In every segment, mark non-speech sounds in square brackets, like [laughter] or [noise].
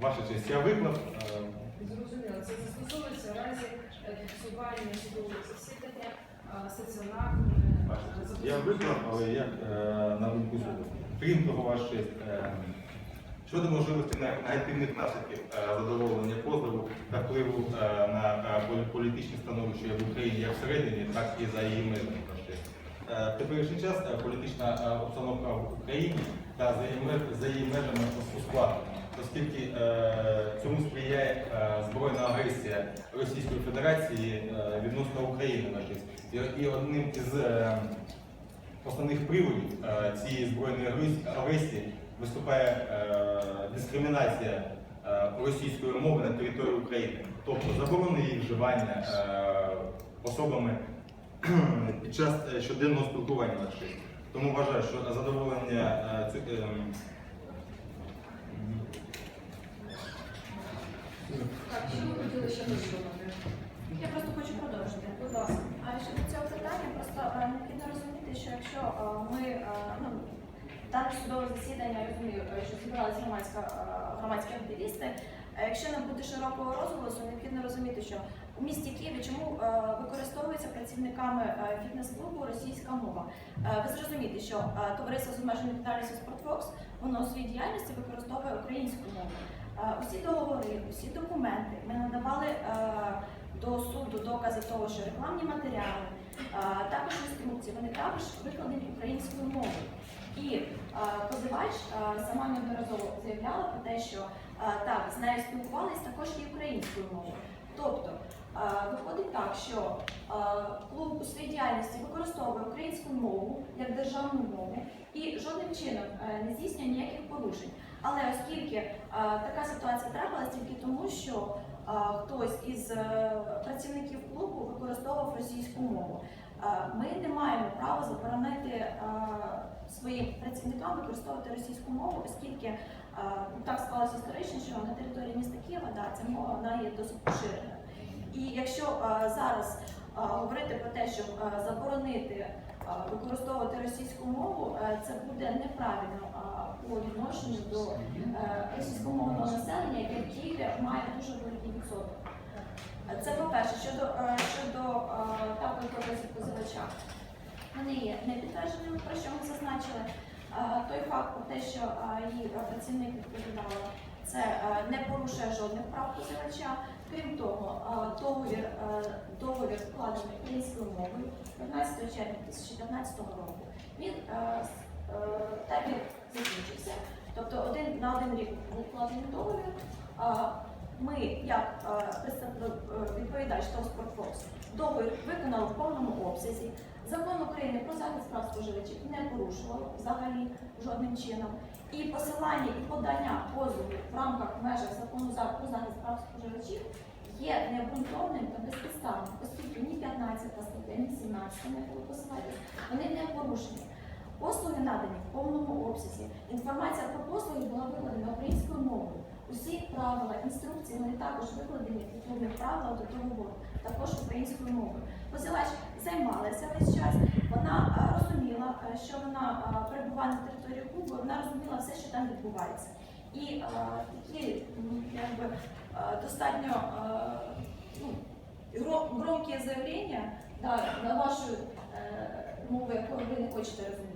Ваша честь, я виклав. е, Зрозуміло, це застосовується в разі е, фіксування судових засідання е, честь. Я виклав, але я е, на думку суду. Крім того, ваша честь, щодо можливості негативних наслідків задоволення позову та впливу на полі- політичне становище в Україні як всередині, так і за її межами. В теперішній час політична обстановка в Україні та за її межами ускладнена, оскільки е, цьому сприяє е, збройна агресія Російської Федерації е, відносно України. ваша честь. І- одним із основних приводів цієї збройної агресії виступає дискримінація російської мови на території України, тобто заборона її вживання особами [clears throat] під час щоденного спілкування на честь. Тому вважаю, що задоволення ем, Я просто хочу продовжити. Будь ласка. А щодо цього питання, просто е, необхідно розуміти, що якщо е, ми е, ну, дане судове засідання, я розумію, що зібралися громадська, громадські активісти. Якщо не буде широкого розголосу, необхідно розуміти, що у місті Києві чому використовується працівниками фітнес-клубу російська мова. Ви зрозумієте, що товариство з обмеженою відповідальністю Спортфокс воно у своїй діяльності використовує українську мову. Е, Усі договори, усі документи ми надавали е, до суду докази того, що рекламні матеріали, е, також інструкції, вони також викладені українською мовою. І позивач сама неодноразово заявляла про те, що так, з нею спілкувались також і українською мовою. Тобто виходить так, що клуб у своїй діяльності використовує українську мову як державну мову і жодним чином не здійснює ніяких порушень. Але оскільки е, така ситуація трапилась тільки тому, що е, хтось із е, працівників клубу використовував російську мову. Ми не маємо права заборонити своїм працівникам використовувати російську мову, оскільки так склалося історично, що на території міста Києва да, ця мова вона є досить поширена. І якщо зараз говорити про те, щоб заборонити використовувати російську мову, це буде неправильно по відношенню до е, російськомовного населення, яке в Києві має дуже великий відсоток. Це по-перше, щодо, е, щодо е, позивача. Вони є не підтвердженими, про що ми зазначили. Той факт про те, що її працівник відповідала, це не порушує жодних прав позивача. Крім того, договір, договір вкладений українською мовою 15 червня 2015 року. Він термін закінчився. Тобто один на один рік був вкладений договір. Ми, як е, представник е, відповідач Товспортфокс, договір виконали в повному обсязі. Закон України про захист прав споживачів не порушувало взагалі жодним чином. І посилання і подання позовів в рамках межах закону про захист прав споживачів є необґрунтовним та безпідставним, оскільки ні 15 стаття, ні 17 не було посилатися, вони не порушені. Послуги надані в повному обсязі. Інформація про послуги була викладена українською мовою. Усі правила, інструкції вони також викладені відповідних правил до договору, також українською мовою. Позивач займалася весь час. Вона розуміла, е, що вона перебуває на території клубу, вона розуміла все, що там відбувається. І такі якби, достатньо ну, громкі заявлення на вашу е, мову, яку ви не хочете розуміти.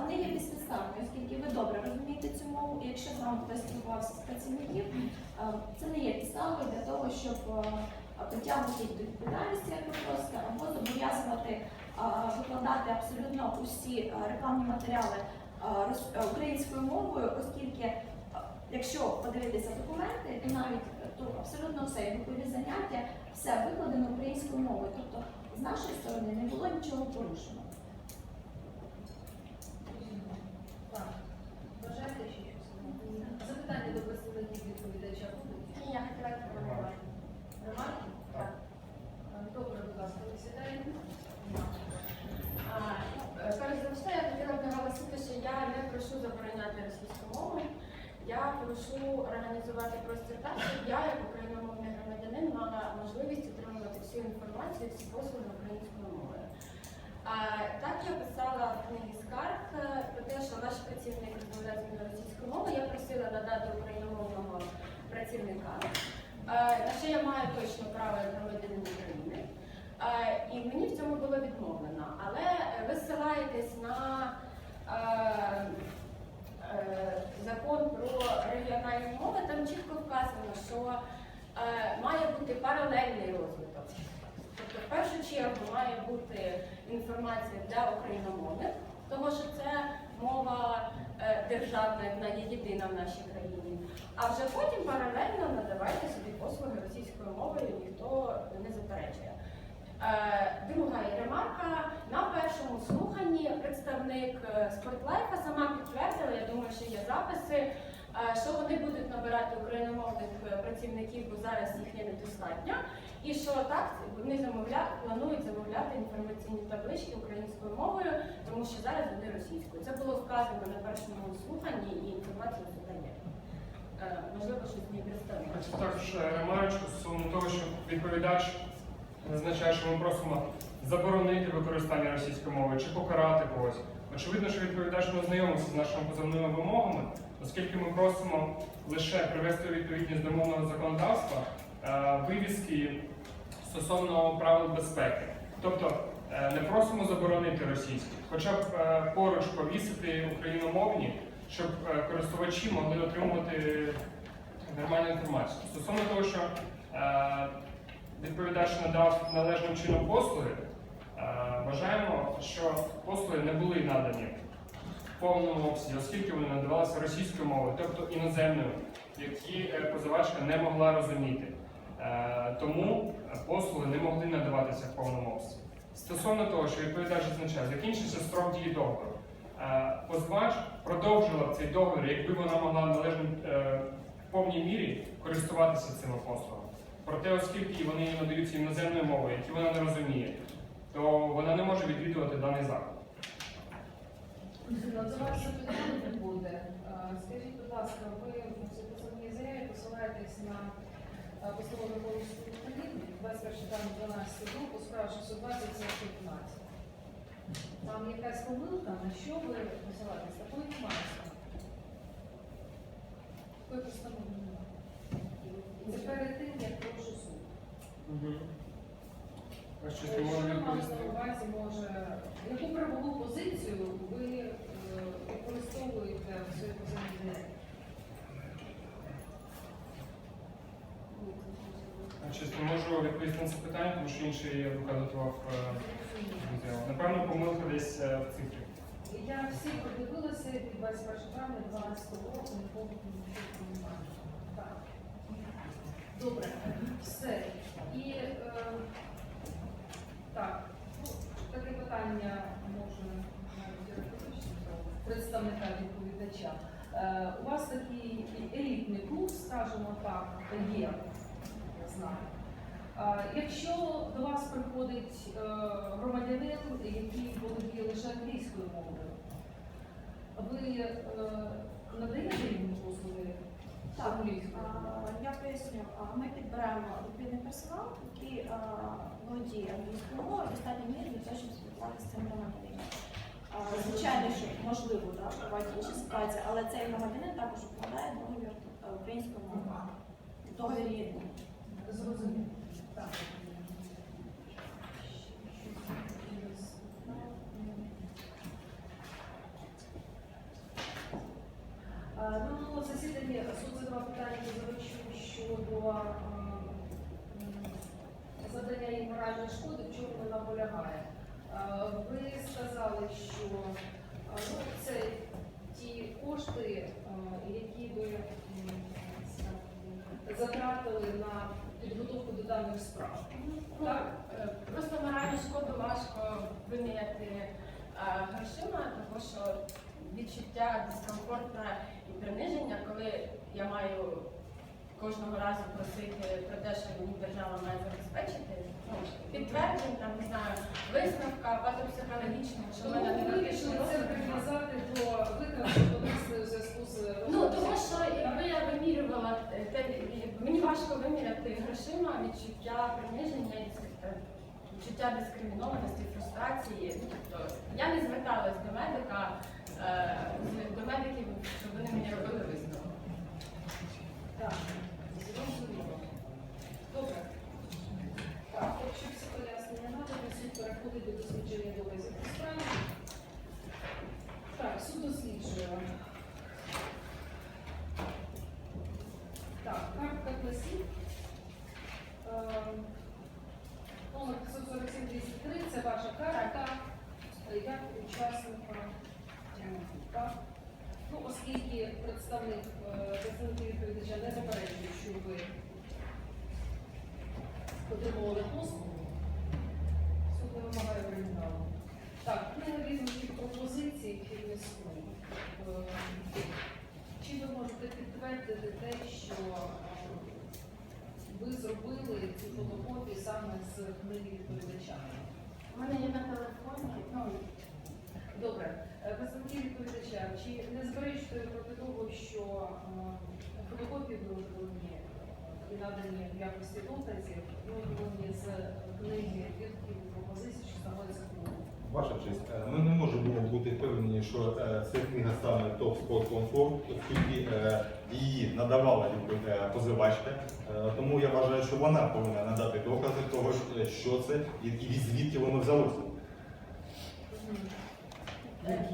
Вони є безпідставними, оскільки ви добре розумієте цю мову, якщо з вами хтось спілкувався з працівників, це не є підставою для того, щоб притягнути їх до відповідальності, як ви просите, або зобов'язувати викладати абсолютно усі рекламні матеріали українською мовою, оскільки якщо подивитися документи, то навіть е, то абсолютно все групові заняття, все викладено українською мовою. Тобто з нашої сторони не було нічого порушено. Так. Бажаєте ще щось? Запитання до представників відповідача будуть? Ні, я хотіла відповідати. Ремарки? Так. Добре, будь ласка, ви сідаєте. А, ну, е, Перш за все, я хотіла б наголосити, що я не прошу забороняти російську мову. Я прошу організувати простір так, щоб я, як україномовний громадянин, мала можливість отримувати всю інформацію, всі послуги українською так я писала в книгі скарг е, про те, що ваш працівник зі мною російською мовою. Я просила надати україномовного я маю точно право як громадянин України. Е, І мені в цьому було відмовлено. Але е, ви ссилаєтесь на е, е, закон про регіональні мови, там чітко вказано, що е, має бути паралельний розвиток. Тобто, в першу чергу має бути інформація для україномовних, тому що це мова е, державна, вона є єдина в нашій країні. А вже потім паралельно надавайте собі послуги російською мовою, ніхто не заперечує. Е, Друга ремарка. На першому слуханні представник е, Спортлайфа сама підтвердила, я думаю, що є записи, що вони будуть набирати україномовних е, працівників, бо зараз їх є недостатньо. І що так вони замовляють, планують замовляти інформаційні таблички українською мовою, тому що зараз вони російською. Це було вказано на першому слуханні і інформація сюди є. Е, Можливо, щось не представник. Хочу також е, ремарочку стосовно того, що відповідач зазначає, що ми просимо заборонити використання російської мови чи покарати когось. Очевидно, що відповідач не ознайомився з нашими позовними вимогами, оскільки ми просимо лише привести у відповідність до мовного законодавства е, вивіски стосовно правил безпеки. Тобто е, не просимо заборонити російську, хоча б е, поруч повісити україномовні, щоб користувачі могли отримувати нормальну інформацію. Стосовно того, що відповідач надав належним чином послуги, вважаємо, що послуги не були надані повному обсязі, оскільки вони надавалися російською мовою, тобто іноземною, які е, позивачка не могла розуміти. Е, Тому послуги не могли надаватися в повному обсязі. Стосовно того, що відповідач зазначає, закінчився строк дії договору. Е, Позивач продовжила цей договір, якби вона могла належно в повній мірі користуватися цими послугами. Проте, оскільки вони надаються іноземною мовою, які вона не розуміє, то вона не може відвідувати даний заклад. До вас запитання буде. Е, Скажіть, будь ласка, ви в цій заяві посилаєтесь на постанову України 21 читання 12 року, справа 620 15. Там якась помилка, на що ви посилаєтесь? Такої інформацію. Такої постанови немає. Це перед тим, як прошу суд. Ось щось Що не можу ви маєте відповісти. на увазі, може, яку правову позицію ви е, використовуєте в Щось можу відповісти на це питання, тому що інший адвокат готував е, відео. Напевно, помилка десь е, в цифрі. Я всі подивилася від 21 травня 12 року, пам'ятаю, що немає. Так. Добре, все. І е, так, ну, таке питання може навіть представника відповідача. Е, у вас такий елітний клуб, скажімо так, є, я знаю. Якщо до вас приходить е, громадянин, який володіє лише англійською мовою, ви е, надаєте йому послуги Так, я поясню. Ми підберемо відповідний персонал, який володіє англійською мовою, в достатній мірі для того, щоб спілкуватися з цим громадянином. Звичайно, що можливо, да, бувають інші ситуації, але цей громадянин також укладає договір е, українською мовою. Договір єдиний. Зрозуміло. Так. А, На минулому засіданні суд задавав питання позивачу щодо а, м, завдання їй моральної шкоди, в чому вона полягає. А, Ви сказали, що а, ну, це ті кошти, а, які ви м, скажімо, затратили на даних справ. Ну, е, Просто моральну шкоду важко виміряти е, грошима, тому що відчуття дискомфорту і приниження, коли я маю кожного разу просити про те, що мені держава має забезпечити, ну, підтверджень, там, не знаю, висновка, патопсихологічного, що в мене ви вирішили це прив'язати до викликів, у зв'язку з Ну, тому що якби я Е, мені важко виміряти грошима відчуття приниження е, відчуття дискримінованості, фрустрації. Ну, тобто я не зверталась до медика, е, до медиків, щоб вони мені робили висновок. Так, зрозуміло. Добре. Так, якщо всі пояснення то суд переходить до дослідження до доказів. Так, суд досліджує. гласить. Е, Номер Представники чи не заперечуєте проти того, що е, фотокопії виготовлені і надані в якості доказів, виготовлені з книги відгуків пропозицій, що знаходиться в книгу? Ваша честь, е, ми не можемо бути впевнені, що е, ця книга саме топ спорт комфорт, оскільки її надавала позивачка. Тому я вважаю, що вона повинна надати докази того, що це і звідки воно взялося. е,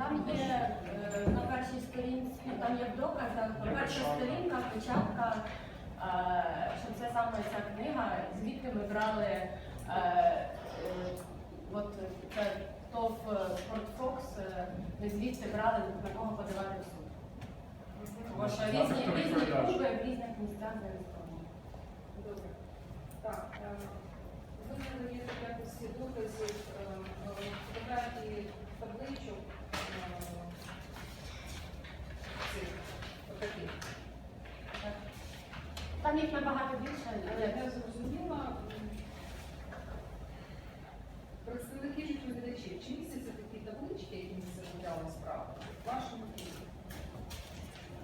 там є е, на першій сторінці, там є в доказах, на першій сторінка, печатка, е, що це саме ця книга, звідки ми брали е, е, от це ТОВ Форт е, ми звідти брали на кого подавати в суд. Тому що різні, різні клуби в різних місцях зареєстровані. Добре. Так, е, ви надаєте в якості доказів е, е, фотографії табличок е. Там їх набагато більше, Але я зрозуміла, представники відповідачів, чи містяться такі таблички, які ми заявляли справу в вашому тілі?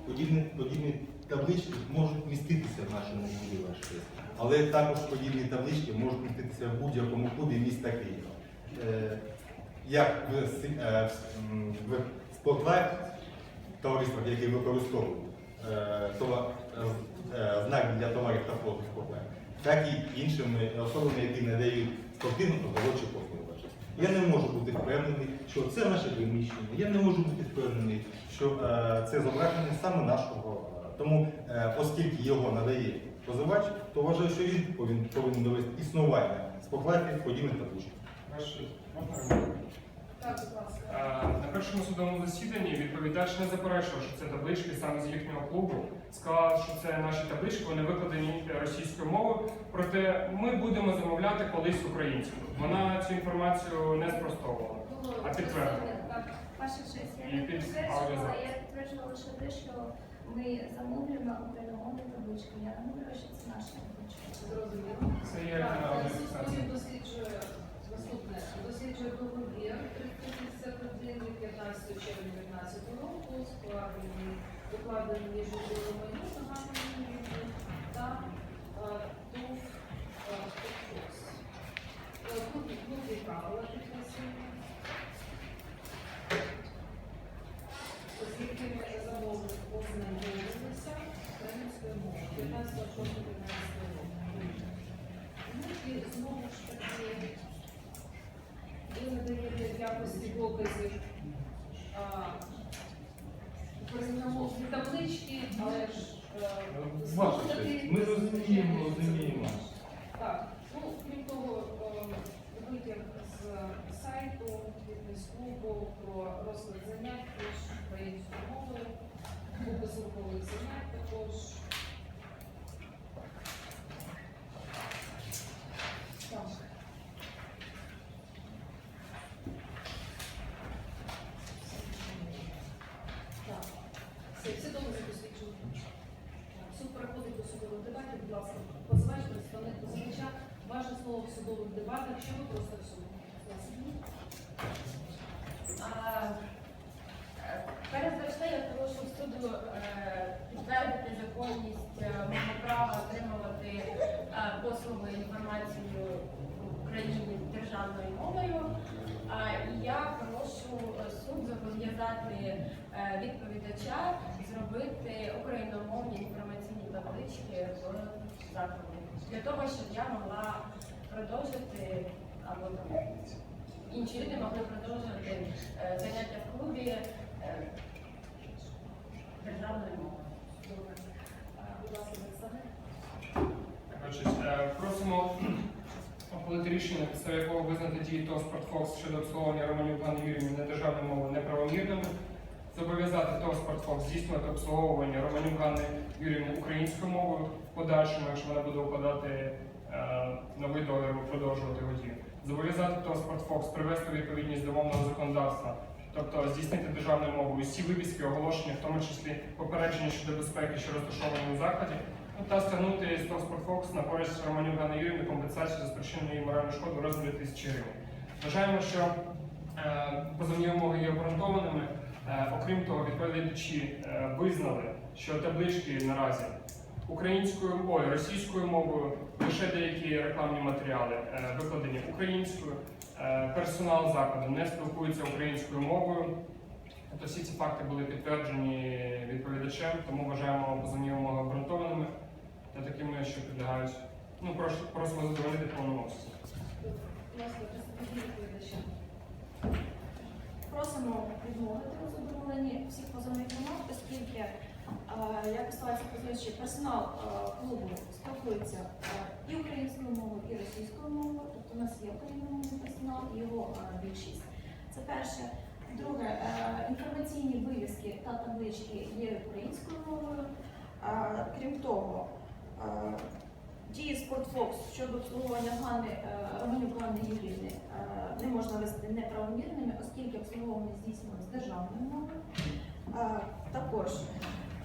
Подібні, подібні таблички можуть міститися в нашому клубі, честь. Але також подібні таблички можуть міститися в будь-якому клубі міста Києва. Як в, е, в, спортлайф товариствах, які використовують е, това- е, знак для товарів та послуг спортлайф, так і іншими особами, які надають спортивну продовольчу послугу. ваша. Я не можу бути впевнений, що це наше приміщення. Я не можу бути впевнений, що це зображення саме нашого. Тому, оскільки його надає позивач, то вважаю, що він повинен, довести існування споклайфів подібних табличок. Ваше, можна? Так, будь ласка. На першому судовому засіданні відповідач не заперечував, що це таблички саме з їхнього клубу. Сказав, що це наші таблички, вони викладені російською мовою. Проте ми будемо замовляти колись українською. Вона цю інформацію не спростовувала. Ну, А підтвердили? Так, Ваша честь, я не підтверджувала, я підтверджувала лише те, що ми замовлюємо україномовні таблички. Я не говорю, що це наші таблички. зрозуміло. Це є е, досліджує наступне. Досліджує договір 351 від 15 червня 2015 року, складений, укладений між майну загальною рівні та е, ТУВ е, «Фокус». Е, є правила підписані. Оскільки ми замовник ознайомилися українською мовою 15 року. Ну і знову ж таки, ви надаєте в якості доказів а, таблички, але ж е, честь, ми розуміємо, розуміємо. Так, ну крім того, е, витяг з сайту фітнес-клубу про розклад занять теж українською мовою, опис рухових занять також. Так. Так. Все, всі докази досліджені. Так, Суд переходить до судових дебатів. Будь ласка, позивач, представник позивача. Ваше слово в дебатах. Що ви Перш за все, я прошу суду е, підтвердити законність е, мого права отримувати е, послуги інформацію в Україні державною мовою. І я прошу суд зобов'язати відповідача зробити україномовні інформаційні таблички в закладі для того, щоб я могла продовжити або там інші люди могли продовжувати е, заняття в клубі е, державною мовою. Будь Е, Просимо ухвалити рішення, підставі якого визнати дії ТОС «Спортфокс» щодо обслуговування Романюк Ганни Юріївни недержавною мовою неправомірними, зобов'язати ТОС «Спортфокс» здійснювати обслуговування Романюк Ганни Юріївни українською мовою в подальшому, якщо вона буде укладати новий договір продовжувати дію. Зобов'язати ТОС «Спортфокс» привести відповідність до мовного законодавства, тобто здійснити державною мовою всі виписки, оголошення, в тому числі попередження щодо безпеки, що розташовані у закладі, ну, та стягнути з ТОС «Спортфокс» на користь Романюк Ганни Юріївни компенсацію за спричинену їй моральну шкоду розмірі тисячі гривень. Вважаємо, що е, позовні вимоги є обґрунтованими. Е, окрім того, відповідачі е, визнали, що таблички наразі українською ой, російською мовою, лише деякі рекламні матеріали е, викладені українською. Е, персонал закладу не спілкується українською мовою. Тобто всі ці факти були підтверджені відповідачем, тому вважаємо позовні вимоги обґрунтованими та такими, що підлягають. Ну, прошу, просимо задовольнити відповідача. Просимо відмовити у задоволенні всіх позовних вимог, оскільки, як посилається позивачі, персонал клубу спілкується і українською мовою, і російською мовою, тобто у нас є україномовний персонал, і його більшість. Це перше. Друге, інформаційні вивіски та таблички є українською мовою. Крім того, дії Спортфокс щодо обслуговування Ганни Романюк Ганни Юріївни е, не можна вести неправомірними, оскільки обслуговування здійснено з державною мовою. Також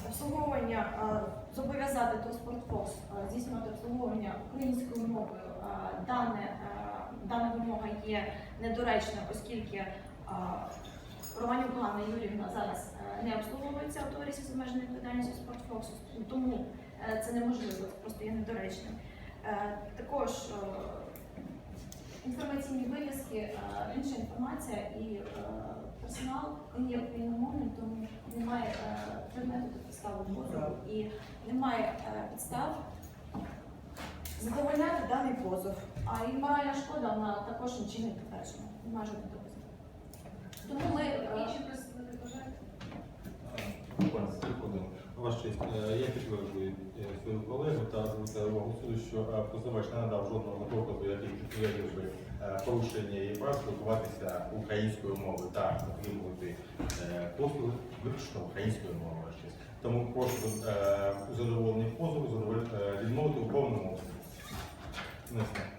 обслуговування е, зобов'язати до Спортфокс е, здійснювати обслуговування українською мовою. Е, Дане, дана вимога є недоречною, оскільки Романюк Ганна Юрівна зараз не обслуговується товаристві з обмеженою відповідальністю Спортфоксу, тому це неможливо, просто є недоречним. Також інформаційні вивіски, інша інформація і персонал він є україномовним, тому немає е, предмету підстави позову і немає е, підстав задовольняти даний позов. А і моральна шкода вона також нічим не підтверджена. Немає жодних доказів. Тому ми е, Інші просили бажають? Ваша честь, е, я підтверджую е, свою колегу та звертаю увагу суду, що е, позивач не надав жодного доказу, який підтвердив би порушення її прав спілкуватися українською мовою та отримувати послуги виключно українською мовою. Тому прошу у задоволенні позову відмовити у повному обсязі.